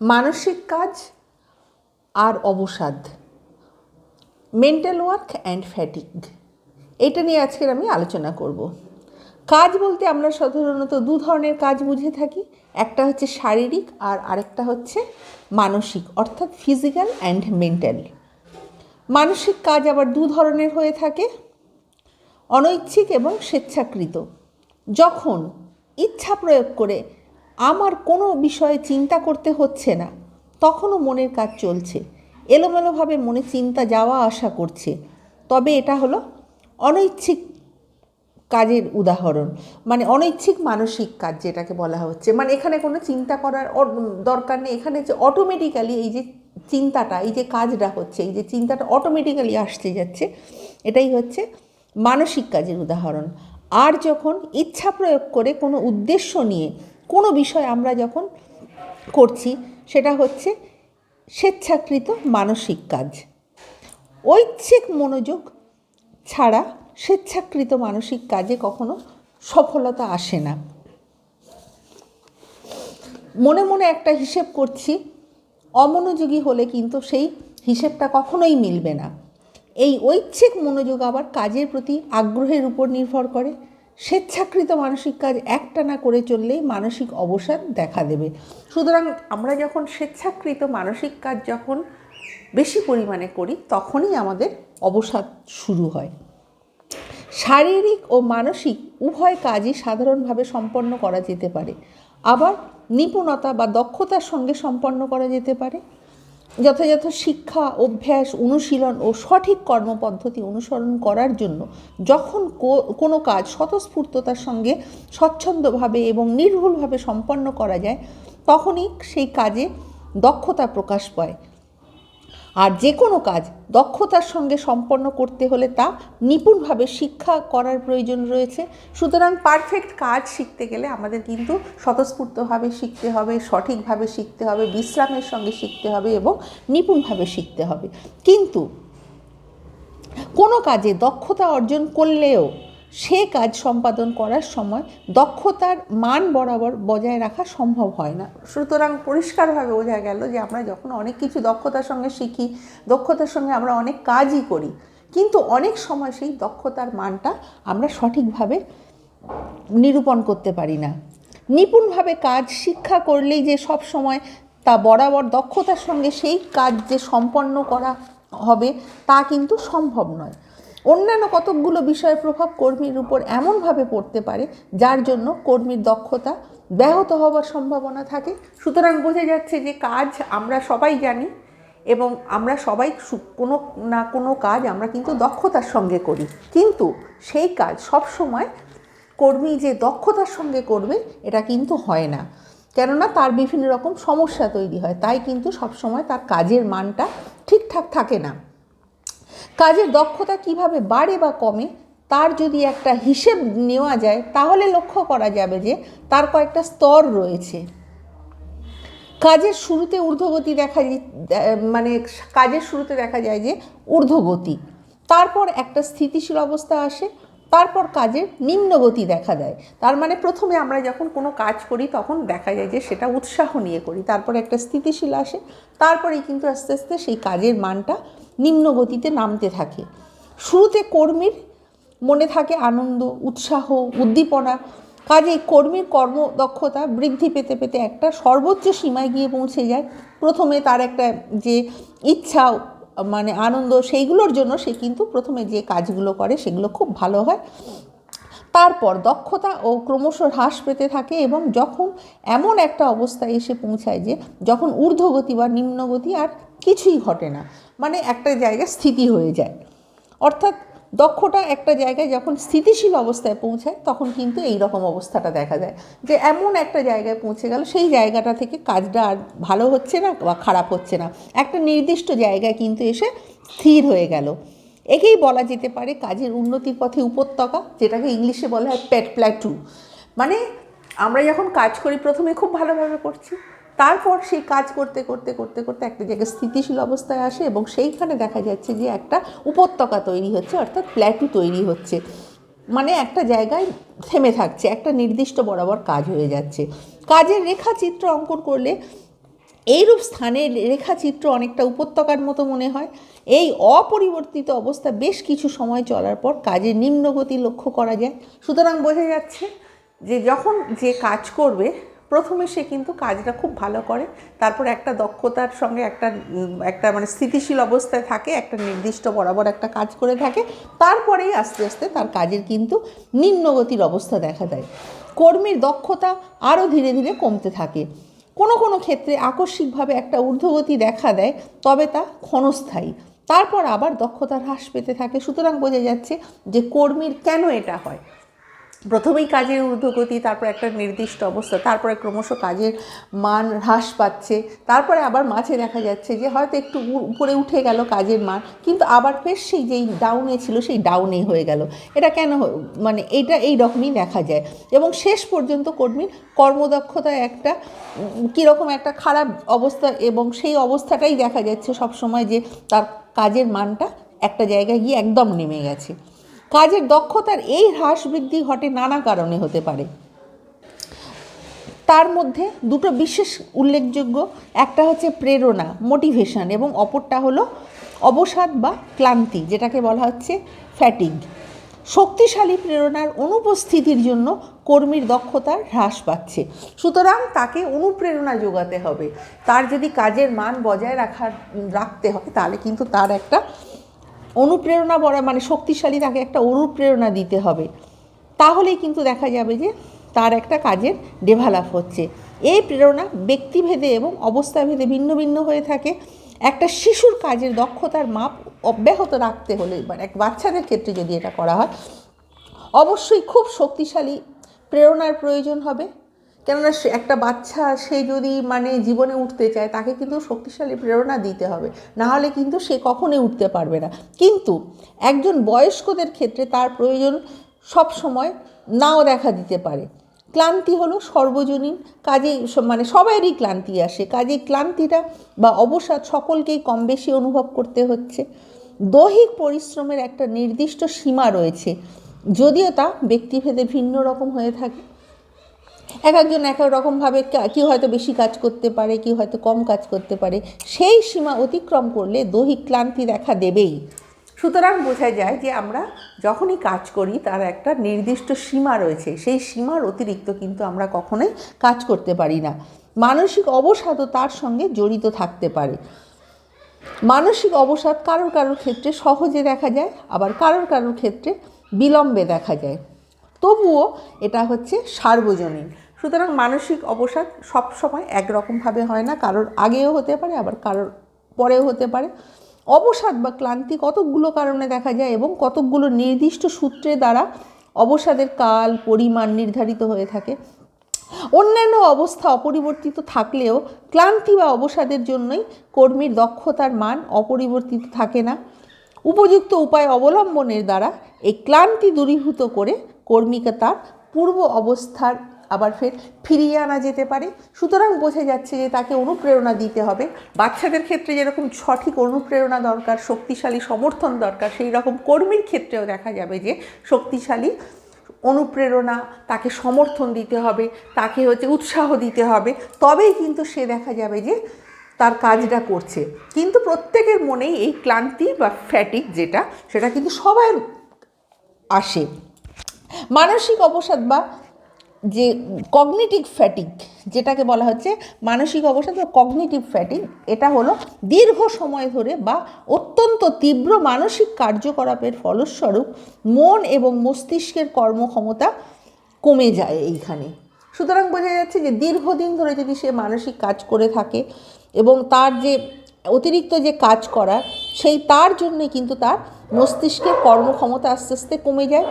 মানসিক কাজ আর অবসাদ। মেন্টাল ওয়ার্ক অ্যান্ড ফ্যাটিক এটা নিয়ে আজকের আমি আলোচনা করব। কাজ বলতে আমরা সাধারণত দু ধরনের কাজ বুঝে থাকি। একটা হচ্ছে শারীরিক আর আরেকটা হচ্ছে মানসিক, অর্থাৎ ফিজিক্যাল অ্যান্ড মেন্টাল মানসিক কাজ আবার দু ধরনের হয়ে থাকে। অনৈচ্ছিক এবং স্বেচ্ছাকৃত। যখন ইচ্ছা প্রয়োগ করে আমার কোনো বিষয়ে চিন্তা করতে হচ্ছে না। তখনও মনের কাজ চলছে। এলোমেলোভাবে মনে চিন্তা যাওয়া আসা করছে। তবে এটা হলো অনৈচ্ছিক কাজের উদাহরণ। মানে অনৈচ্ছিক মানসিক কাজ যেটাকে বলা হচ্ছে। মানে এখানে কোনো চিন্তা করার দরকার নেই। এখানে যে অটোমেটিক্যালি এই যে চিন্তাটা, এই যে কাজটা হচ্ছে, এই যে চিন্তাটা অটোমেটিক্যালি আসতে যাচ্ছে, এটাই হচ্ছে মানসিক কাজের উদাহরণ। আর যখন ইচ্ছা প্রয়োগ করে কোনো উদ্দেশ্য নিয়ে কোনো বিষয় আমরা যখন করছি, সেটা হচ্ছে স্বেচ্ছাকৃত মানসিক কাজ। ঐচ্ছিক মনোযোগ ছাড়া স্বেচ্ছাকৃত মানসিক কাজে কখনো সফলতা আসে না। মনে মনে একটা হিসেব করছি, অমনোযোগী হলে কিন্তু সেই হিসেবটা কখনোই মিলবে না। এই ঐচ্ছিক মনোযোগ আবার কাজের প্রতি আগ্রহের উপর নির্ভর করে। স্বেচ্ছাকৃত মানসিক কাজ একটানা করে চললেই মানসিক অবসাদ দেখা দেবে। সুতরাং আমরা যখন স্বেচ্ছাকৃত মানসিক কাজ যখন বেশি পরিমাণে করি, তখনই আমাদের অবসাদ শুরু হয়। শারীরিক ও মানসিক উভয় কাজই সাধারণভাবে সম্পন্ন করা যেতে পারে। আবার নিপুণতা বা দক্ষতার সঙ্গে সম্পন্ন করা যেতে পারে। যথাযথ শিক্ষা, অভ্যাস, অনুশীলন ও সঠিক কর্মপদ্ধতি অনুসরণ করার জন্য যখন কোনো কাজ স্বতঃস্ফূর্ততার সঙ্গে স্বচ্ছন্দভাবে এবং নির্ভুলভাবে সম্পন্ন করা যায়, তখনই সেই কাজে দক্ষতা প্রকাশ পায়। আর যে কোনো কাজ দক্ষতার সঙ্গে সম্পন্ন করতে হলে তা নিপুণভাবে শিক্ষা করার প্রয়োজন রয়েছে। সুতরাং পারফেক্ট কাজ শিখতে গেলে আমাদের কিন্তু স্বতঃস্ফূর্তভাবে শিখতে হবে, সঠিকভাবে শিখতে হবে, বিশ্রামের সঙ্গে শিখতে হবে এবং নিপুণভাবে শিখতে হবে। কিন্তু কোনো কাজে দক্ষতা অর্জন করলেও সে কাজ সম্পাদন করার সময় দক্ষতার মান বরাবর বজায় রাখা সম্ভব হয় না। সুতরাং পরিষ্কারভাবে বোঝা গেল যে আমরা যখন অনেক কিছু দক্ষতার সঙ্গে শিখি, দক্ষতার সঙ্গে আমরা অনেক কাজই করি, কিন্তু অনেক সময় সেই দক্ষতার মানটা আমরা সঠিকভাবে নিরূপণ করতে পারি না। নিপুণভাবে কাজ শিক্ষা করলেই যে সব সময় তা বরাবর দক্ষতার সঙ্গে সেই কাজ যে সম্পন্ন করা হবে, তা কিন্তু সম্ভব নয়। অন্যান্য কতকগুলো বিষয়ের প্রভাব কর্মীর উপর এমনভাবে পড়তে পারে, যার জন্য কর্মীর দক্ষতা ব্যাহত হওয়ার সম্ভাবনা থাকে। সুতরাং বোঝা যাচ্ছে যে কাজ আমরা সবাই জানি এবং আমরা সবাই কোনো না কোনো কাজ আমরা কিন্তু দক্ষতার সঙ্গে করি। কিন্তু সেই কাজ সব সময় কর্মী যে দক্ষতার সঙ্গে করবে, এটা কিন্তু হয় না। কেননা তার বিভিন্ন রকম সমস্যা তৈরি হয়, তাই কিন্তু সবসময় তার কাজের মানটা ঠিকঠাক থাকে না। কাজের দক্ষতা কীভাবে বাড়ে বা কমে, তার যদি একটা হিসেব নেওয়া যায়, তাহলে লক্ষ্য করা যাবে যে তার কয়েকটা স্তর রয়েছে। কাজের শুরুতে ঊর্ধ্বগতি দেখা মানে কাজের শুরুতে দেখা যায় যে ঊর্ধ্বগতি, তারপর একটা স্থিতিশীল অবস্থা আসে, তারপর কাজের নিম্নগতি দেখা দেয়। তার মানে প্রথমে আমরা যখন কোনো কাজ করি, তখন দেখা যায় যে সেটা উৎসাহ নিয়ে করি, তারপর একটা স্থিতিশীল আসে, তারপরেই কিন্তু আস্তে আস্তে সেই কাজের মানটা নিম্নগতিতে নামতে থাকে। শুরুতে কর্মীর মনে থাকে আনন্দ, উৎসাহ, উদ্দীপনা। কাজেই কর্মীর কর্মদক্ষতা বৃদ্ধি পেতে পেতে একটা সর্বোচ্চ সীমায় গিয়ে পৌঁছে যায়। প্রথমে তার একটা যে ইচ্ছা মানে আনন্দ, সেইগুলোর জন্য সে কিন্তু প্রথমে যে কাজগুলো করে সেগুলো খুব ভালো হয়। তারপর দক্ষতা ও ক্রমশ হ্রাস পেতে থাকে এবং যখন এমন একটা অবস্থায় এসে পৌঁছায় যে, যখন ঊর্ধ্বগতি বা নিম্নগতি আর কিছুই ঘটে না। মানে একটা জায়গায় স্থিতি হয়ে যায়। অর্থাৎ দক্ষতা একটা জায়গায় যখন স্থিতিশীল অবস্থায় পৌঁছায়, তখন কিন্তু এই রকম অবস্থাটা দেখা যায় যে এমন একটা জায়গায় পৌঁছে গেল, সেই জায়গাটা থেকে কাজটা আর ভালো হচ্ছে না বা খারাপ হচ্ছে না। একটা নির্দিষ্ট জায়গায় কিন্তু এসে স্থির হয়ে গেল। একেই বলা যেতে পারে কাজের উন্নতির পথে উপত্যকা, যেটাকে ইংলিশে বলা হয় পেট প্ল্যাটু মানে আমরা যখন কাজ করি, প্রথমে খুব ভালোভাবে করছি। তারপর সেই কাজ করতে করতে করতে করতে একটা জায়গায় স্থিতিশীল অবস্থায় আসে এবং সেইখানে দেখা যাচ্ছে যে একটা উপত্যকা তৈরি হচ্ছে, অর্থাৎ প্ল্যাটু তৈরি হচ্ছে। মানে একটা জায়গায় থেমে থাকছে, একটা নির্দিষ্ট বরাবর কাজ হয়ে যাচ্ছে। কাজের রেখাচিত্র অঙ্কন করলে এইরূপ স্থানের রেখাচিত্র অনেকটা উপত্যকার মতো মনে হয়। এই অপরিবর্তিত অবস্থা বেশ কিছু সময় চলার পর কাজের নিম্নগতি লক্ষ্য করা যায়। সুতরাং বোঝা যাচ্ছে যে যখন যে কাজ করবে প্রথমে সে কিন্তু কাজটা খুব ভালো করে। তারপর একটা দক্ষতার সঙ্গে একটা একটা মানে স্থিতিশীল অবস্থায় থাকে, একটা নির্দিষ্ট বরাবর একটা কাজ করে থাকে। তারপরেই আস্তে আস্তে তার কাজের কিন্তু নিম্নগতির অবস্থা দেখা দেয়। কর্মীর দক্ষতা আরও ধীরে ধীরে কমতে থাকে। কোনো কোনো ক্ষেত্রে আকস্মিকভাবে একটা ঊর্ধ্বগতি দেখা দেয়, তবে তা ক্ষণস্থায়ী। তারপর আবার দক্ষতা হ্রাস পেতে থাকে। সুতরাং বোঝা যাচ্ছে যে কর্মীর কেন এটা হয়? প্রথমেই কাজের ঊর্ধ্বগতি, তারপর একটা নির্দিষ্ট অবস্থা, তারপরে ক্রমশ কাজের মান হ্রাস পাচ্ছে, তারপরে আবার মাঝে দেখা যাচ্ছে যে হয়তো একটু উপরে উঠে গেল কাজের মান, কিন্তু আবার ফের সেই যেই ডাউনে ছিল সেই ডাউনেই হয়ে গেল। এটা কেন মানে এইটা এই রকমই দেখা যায়। এবং শেষ পর্যন্ত কর্মীর কর্মদক্ষতায় একটা কীরকম একটা খারাপ অবস্থা এবং সেই অবস্থাটাই দেখা যাচ্ছে সব সময় যে তার কাজের মানটা একটা জায়গায় গিয়ে একদম নেমে গেছে। কাজের দক্ষতার এই হ্রাস বৃদ্ধি ঘটে নানা কারণে হতে পারে। তার মধ্যে দুটো বিশেষ উল্লেখযোগ্য, একটা হচ্ছে প্রেরণা মোটিভেশন এবং অপরটা হলো অবসাদ বা ক্লান্তি, যেটাকে বলা হচ্ছে ফ্যাটিগ শক্তিশালী প্রেরণার অনুপস্থিতির জন্য কর্মীর দক্ষতার হ্রাস পাচ্ছে। সুতরাং তাকে অনুপ্রেরণা যোগাতে হবে। তার যদি কাজের মান বজায় রাখার, রাখতে হয়, তাহলে কিন্তু তার একটা অনুপ্রেরণা বলা মানে শক্তিশালী তাকে একটা অনুপ্রেরণা দিতে হবে। তাহলেই কিন্তু দেখা যাবে যে তার একটা কাজের ডেভেলপ হচ্ছে। এই প্রেরণা ব্যক্তিভেদে এবং অবস্থাভেদে ভিন্ন ভিন্ন হয়ে থাকে। একটা শিশুর কাজের দক্ষতার মাপ অব্যাহত রাখতে হলে মানে এক বাচ্চাদের ক্ষেত্রে যদি এটা করা হয়, অবশ্যই খুব শক্তিশালী প্রেরণার প্রয়োজন হবে। কেননা সে একটা বাচ্চা, সে যদি মানে জীবনে উঠতে চায়, তাকে কিন্তু শক্তিশালী প্রেরণা দিতে হবে। না হলে কিন্তু সে কখনোই উঠতে পারবে না। কিন্তু একজন বয়স্কদের ক্ষেত্রে তার প্রয়োজন সব সময় নাও দেখা দিতে পারে। ক্লান্তি হলো সর্বজনীন, কাজে মানে সবারই ক্লান্তি আসে। কাজে ক্লান্তিটা বা অবসাদ সকলকেই কম বেশি অনুভব করতে হচ্ছে। দৈহিক পরিশ্রমের একটা নির্দিষ্ট সীমা রয়েছে। যদিও তা ব্যক্তিভেদে ভিন্ন রকম হয়ে থাকে। এক একজন এক এক রকমভাবে কেউ হয়তো বেশি কাজ করতে পারে, কেউ হয়তো কম কাজ করতে পারে। সেই সীমা অতিক্রম করলে দৈহিক ক্লান্তি দেখা দেবেই। সুতরাং বোঝা যায় যে আমরা যখনই কাজ করি, তার একটা নির্দিষ্ট সীমা রয়েছে। সেই সীমার অতিরিক্ত কিন্তু আমরা কখনোই কাজ করতে পারি না। মানসিক অবসাদও তার সঙ্গে জড়িত থাকতে পারে। মানসিক অবসাদ কারোর কারোর ক্ষেত্রে সহজে দেখা যায়, আবার কারোর কারোর ক্ষেত্রে বিলম্বে দেখা যায়। তবুও এটা হচ্ছে সার্বজনীন। সুতরাং মানসিক অবসাদ সব সময় একরকমভাবে হয় না, কারোর আগেও হতে পারে, আবার কারোর পরেও হতে পারে। অবসাদ বা ক্লান্তি কতকগুলো কারণে দেখা যায় এবং কতকগুলো নির্দিষ্ট সূত্রের দ্বারা অবসাদের কাল, পরিমাণ নির্ধারিত হয়ে থাকে। অন্যান্য অবস্থা অপরিবর্তিত থাকলেও ক্লান্তি বা অবসাদের জন্যই কর্মীর দক্ষতার মান অপরিবর্তিত থাকে না। উপযুক্ত উপায় অবলম্বনের দ্বারা এই ক্লান্তি দূরীভূত করে কর্মীকে তার পূর্ব অবস্থার আবার ফের ফিরিয়ে আনা যেতে পারে। সুতরাং বোঝা যাচ্ছে যে তাকে অনুপ্রেরণা দিতে হবে। বাচ্চাদের ক্ষেত্রে যেরকম সঠিক অনুপ্রেরণা দরকার, শক্তিশালী সমর্থন দরকার, সেই রকম কর্মীর ক্ষেত্রেও দেখা যাবে যে শক্তিশালী অনুপ্রেরণা, তাকে সমর্থন দিতে হবে, তাকে হচ্ছে উৎসাহ দিতে হবে। তবেই কিন্তু সে দেখা যাবে যে তার কাজটা করছে। কিন্তু প্রত্যেকের মনেই এই ক্লান্তি বা ফ্যাটিক যেটা, সেটা কিন্তু সবাই আসে। মানসিক অবসাদ বা যে কগনিটিভ ফ্যাটিক যেটাকে বলা হচ্ছে মানসিক অবসাদ বা কগনিটিভ ফ্যাটিক এটা হলো দীর্ঘ সময় ধরে বা অত্যন্ত তীব্র মানসিক কার্যকলাপের ফলস্বরূপ মন এবং মস্তিষ্কের কর্মক্ষমতা কমে যায় এইখানে। সুতরাং বোঝা যাচ্ছে যে দীর্ঘদিন ধরে যদি সে মানসিক কাজ করে থাকে এবং তার যে অতিরিক্ত যে কাজ করার, সেই তার জন্যে কিন্তু তার মস্তিষ্কের কর্মক্ষমতা আস্তে আস্তে কমে যায়।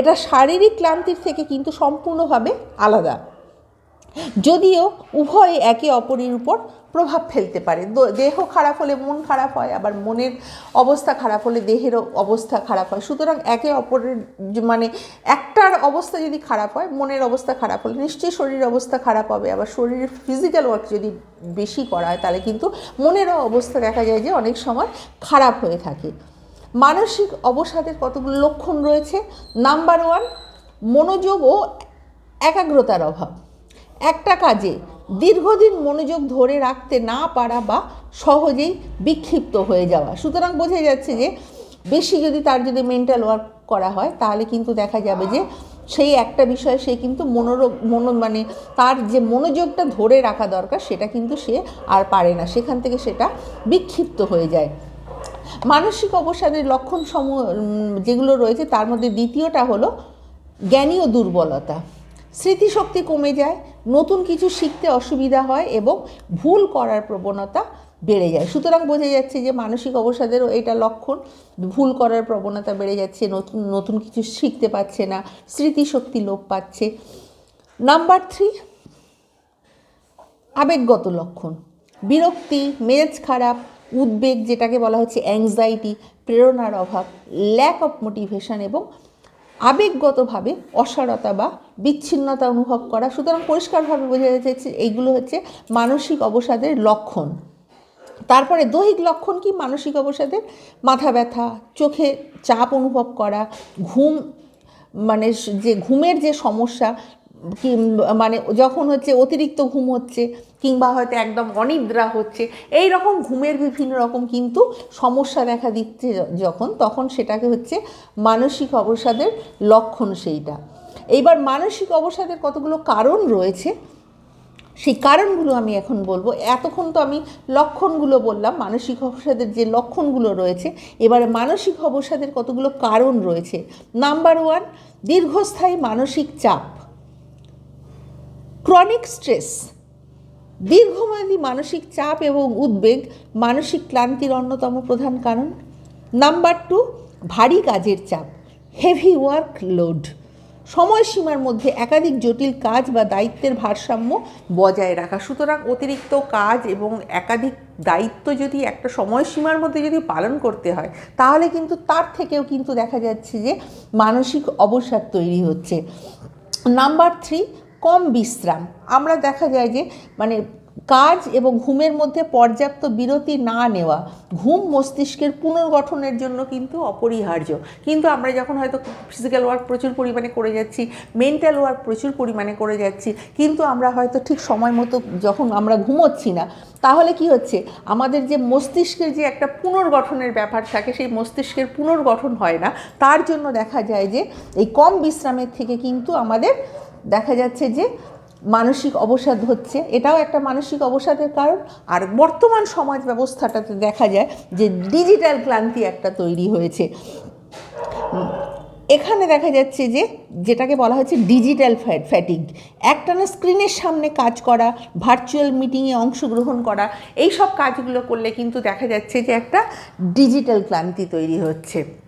এটা শারীরিক ক্লান্তির থেকে কিন্তু সম্পূর্ণভাবে আলাদা। যদিও উভয়ে একে অপরের উপর প্রভাব ফেলতে পারে। দেহ খারাপ হলে মন খারাপ হয়, আবার মনের অবস্থা খারাপ হলে দেহেরও অবস্থা খারাপ হয়। সুতরাং একে অপরের মানে একটার অবস্থা যদি খারাপ হয়, মনের অবস্থা খারাপ হলে নিশ্চয়ই শরীরের অবস্থা খারাপ হবে। আবার শরীরের ফিজিক্যাল ওয়ার্ক যদি বেশি করা হয়, তাহলে কিন্তু মনেরও অবস্থা দেখা যায় যে, অনেক সময় খারাপ হয়ে থাকে। মানসিক অবসাদের কতগুলো লক্ষণ রয়েছে? নাম্বার ওয়ান মনোযোগ ও একাগ্রতার অভাব। একটা কাজে দীর্ঘদিন মনোযোগ ধরে রাখতে না পারা বা সহজেই বিক্ষিপ্ত হয়ে যাওয়া। সুতরাং বোঝা যাচ্ছে যে, বেশি যদি তার যদি মেন্টাল ওয়ার্ক করা হয়, তাহলে কিন্তু দেখা যাবে যে, সেই একটা বিষয়ে সে কিন্তু মনোরোগ মনো মানে তার যে মনোযোগটা ধরে রাখা দরকার, সেটা কিন্তু সে আর পারে না। সেখান থেকে সেটা বিক্ষিপ্ত হয়ে যায়। মানসিক অবসাদের লক্ষণ উম, যেগুলো রয়েছে তার মধ্যে দ্বিতীয়টা হলো জ্ঞানীয় দুর্বলতা। স্মৃতিশক্তি কমে যায় নতুন কিছু শিখতে অসুবিধা হয় এবং ভুল করার প্রবণতা বেড়ে যায়। সুতরাং বোঝা যাচ্ছে যে মানসিক অবসাদেরও এটা লক্ষণ। ভুল করার প্রবণতা বেড়ে যাচ্ছে নতুন নতুন কিছু শিখতে পারছে না স্মৃতিশক্তি লোপ পাচ্ছে। নাম্বার থ্রি আবেগগত লক্ষণ। বিরক্তি মেজাজ খারাপ উদ্বেগ, যেটাকে বলা হচ্ছে অ্যাংজাইটি প্রেরণার অভাব ল্যাক অফ মোটিভেশন এবং আবেগগতভাবে অসারতা বা বিচ্ছিন্নতা অনুভব করা। সুতরাং পরিষ্কারভাবে বোঝা যাচ্ছে এইগুলো হচ্ছে মানসিক অবসাদের লক্ষণ। তারপরে দৈহিক লক্ষণ কি? মানসিক অবসাদের মাথা ব্যথা, চোখে চাপ অনুভব করা, ঘুম মানে যে ঘুমের যে সমস্যা কি মানে যখন হচ্ছে অতিরিক্ত ঘুম হচ্ছে কিংবা হয়তো একদম অনিদ্রা হচ্ছে এই রকম ঘুমের বিভিন্ন রকম কিন্তু সমস্যা দেখা দিচ্ছে যখন, তখন সেটাকে হচ্ছে মানসিক অবসাদের লক্ষণ সেইটা। এইবার মানসিক অবসাদের কতগুলো কারণ রয়েছে, সেই কারণগুলো আমি এখন বলব। এতক্ষণ তো আমি লক্ষণগুলো বললাম, মানসিক অবসাদের যে লক্ষণগুলো রয়েছে, এবারে মানসিক অবসাদের কতগুলো কারণ রয়েছে। নাম্বার ওয়ান, দীর্ঘস্থায়ী মানসিক চাপ। ক্রনিক স্ট্রেস, দীর্ঘমেয়াদী মানসিক চাপ এবং উদ্বেগ মানসিক ক্লান্তির অন্যতম প্রধান কারণ। নাম্বার টু, ভারী কাজের চাপ হেভি ওয়ার্ক লোড সময়সীমার মধ্যে একাধিক জটিল কাজ বা দায়িত্বের ভারসাম্য বজায় রাখা। সুতরাং অতিরিক্ত কাজ এবং একাধিক দায়িত্ব যদি একটা সময়সীমার মধ্যে যদি পালন করতে হয়, তাহলে কিন্তু তার থেকেও কিন্তু দেখা যাচ্ছে যে মানসিক অবসাদ তৈরি হচ্ছে। নাম্বার থ্রি কম বিশ্রাম। আমরা দেখা যায় যে মানে কাজ এবং ঘুমের মধ্যে পর্যাপ্ত বিরতি না নেওয়া, ঘুম মস্তিষ্কের পুনর্গঠনের জন্য কিন্তু অপরিহার্য। কিন্তু আমরা যখন হয়তো ফিজিক্যাল ওয়ার্ক প্রচুর পরিমাণে করে যাচ্ছি মেন্টাল ওয়ার্ক প্রচুর পরিমাণে করে যাচ্ছি, কিন্তু আমরা হয়তো ঠিক সময় মতো যখন আমরা ঘুমোচ্ছি না, তাহলে কি হচ্ছে? আমাদের যে মস্তিষ্কের যে একটা পুনর্গঠনের ব্যাপার থাকে, সেই মস্তিষ্কের পুনর্গঠন হয় না। তার জন্য দেখা যায় যে, এই কম বিশ্রামের থেকে কিন্তু আমাদের দেখা যাচ্ছে যে মানসিক অবসাদ হচ্ছে। এটাও একটা মানসিক অবসাদের কারণ। আর বর্তমান সমাজ ব্যবস্থাটাতে দেখা যায় যে ডিজিটাল ক্লান্তি একটা তৈরি হয়েছে। এখানে দেখা যাচ্ছে যে যেটাকে বলা হচ্ছে ডিজিটাল ফ্যাটিক একটানা স্ক্রিনের সামনে কাজ করা, ভার্চুয়াল মিটিংয়ে অংশগ্রহণ করা এই সব কাজগুলো করলে কিন্তু দেখা যাচ্ছে যে একটা ডিজিটাল ক্লান্তি তৈরি হচ্ছে।